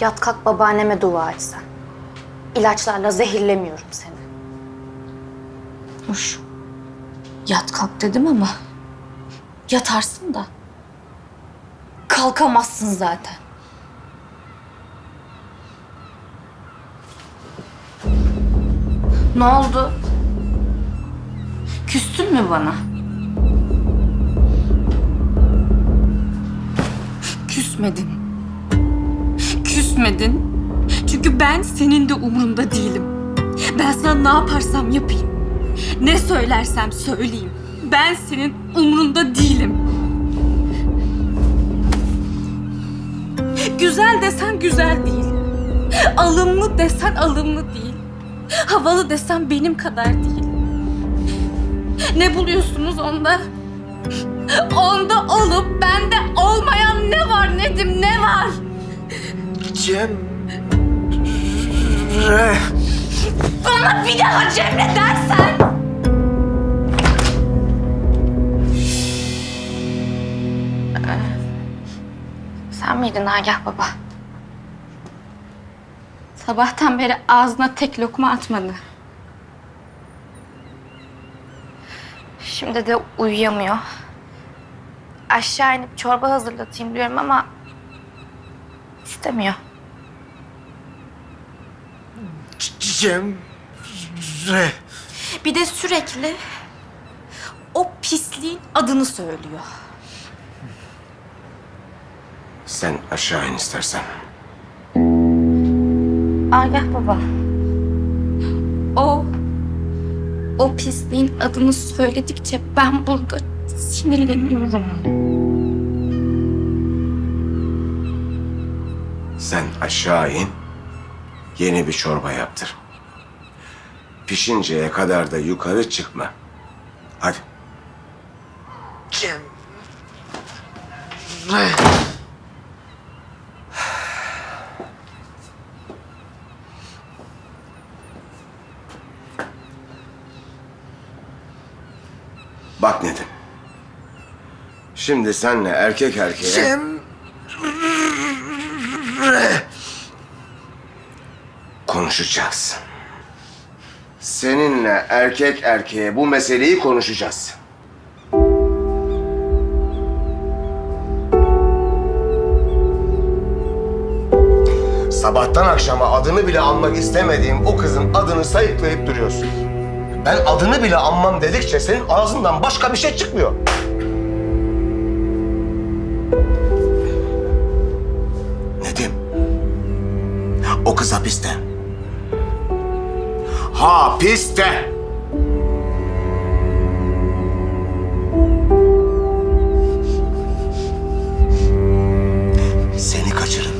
Yat kalk babaanneme dua et sen. İlaçlarla zehirlemiyorum seni. Hoş. Yat kalk dedim ama yatarsın da kalkamazsın zaten. Ne oldu? Küstün mü bana? Küsmedin. Küsmedin. Çünkü ben senin de umurunda değilim. Ben sana ne yaparsam yapayım. Ne söylersem söyleyeyim. Ben senin umrunda değilim. Güzel desen güzel değil. Alımlı desen alımlı değil. Havalı desen benim kadar değil. Ne buluyorsunuz onda? Onda olup bende olmayan ne var Nedim ne var? Cem. Bana bir daha Cemre dersen. Sen miydin Agah baba? Sabahtan beri ağzına tek lokma atmadı. Şimdi de uyuyamıyor. Aşağı inip çorba hazırlatayım diyorum ama istemiyor. Cem. Bir de sürekli o pisliğin adını söylüyor. Sen aşağı in istersen. Agah baba. O o pisliğin adını söyledikçe ben burada sinirleniyorum. Sen aşağı in. Yeni bir çorba yaptır. Pişinceye kadar da yukarı çıkma. Hadi. Cem. Bak Nedim. Şimdi senle erkek erkeğe... konuşacağız. Seninle erkek erkeğe bu meseleyi konuşacağız. Sabahtan akşama adını bile anmak istemediğim o kızın adını sayıklayıp duruyorsun. Ben adını bile anmam dedikçe senin ağzından başka bir şey çıkmıyor. Nedim? O kız hapiste. Hapiste. Seni kaçırıp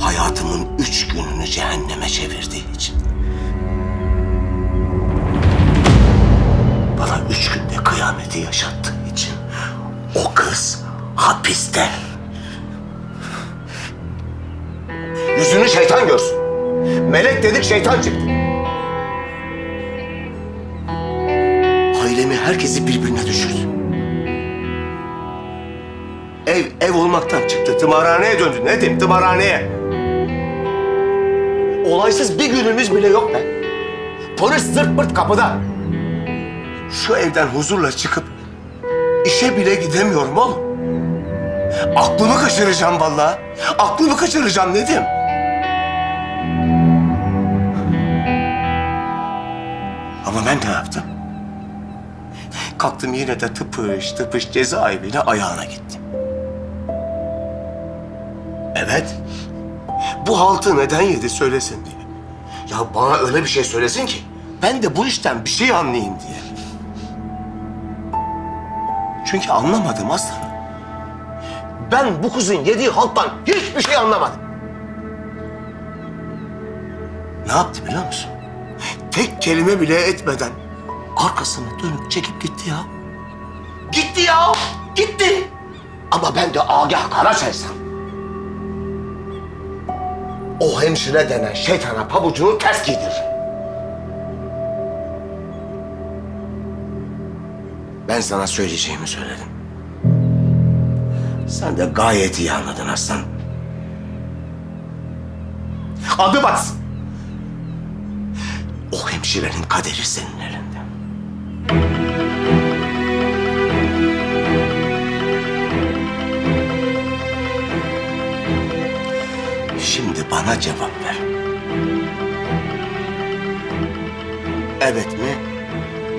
hayatımın üç gününü cehenneme çevirdiği için. Bana üç günde kıyameti yaşattığı için o kız hapiste. Yüzünü şeytan görsün. Melek dedik şeytan çıktı. Herkesi birbirine düşürdü. Ev ev olmaktan çıktı. Tımarhaneye döndü. Ne diyeyim tımarhaneye. Olaysız bir günümüz bile yok be. Polis zırt pırt kapıda. Şu evden huzurla çıkıp işe bile gidemiyorum oğlum. Aklımı kaçıracağım vallahi. Aklımı kaçıracağım Nedim. Ama ben ne yaptım? Kalktım yine de tıpış tıpış cezaevine ayağına gittim. Evet. Bu haltı neden yedi söylesin diye. Ya bana öyle bir şey söylesin ki ben de bu işten bir şey anlayayım diye. Çünkü anlamadım aslanım. Ben bu kızın yediği halttan hiçbir şey anlamadım. Ne yaptı biliyor musun? Tek kelime bile etmeden arkasını dönüp çekip gitti ya. Gitti ya, gitti. Ama ben de Agah Karaçaysam. O hemşire denen şeytana pabucunu ters giydir. Ben sana söyleyeceğimi söyledim. Sen de gayet iyi anladın aslan. Adı batsın. O hemşirenin kaderi senin elinde. Şimdi bana cevap ver. Evet mi?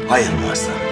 Hayır mı aslanım?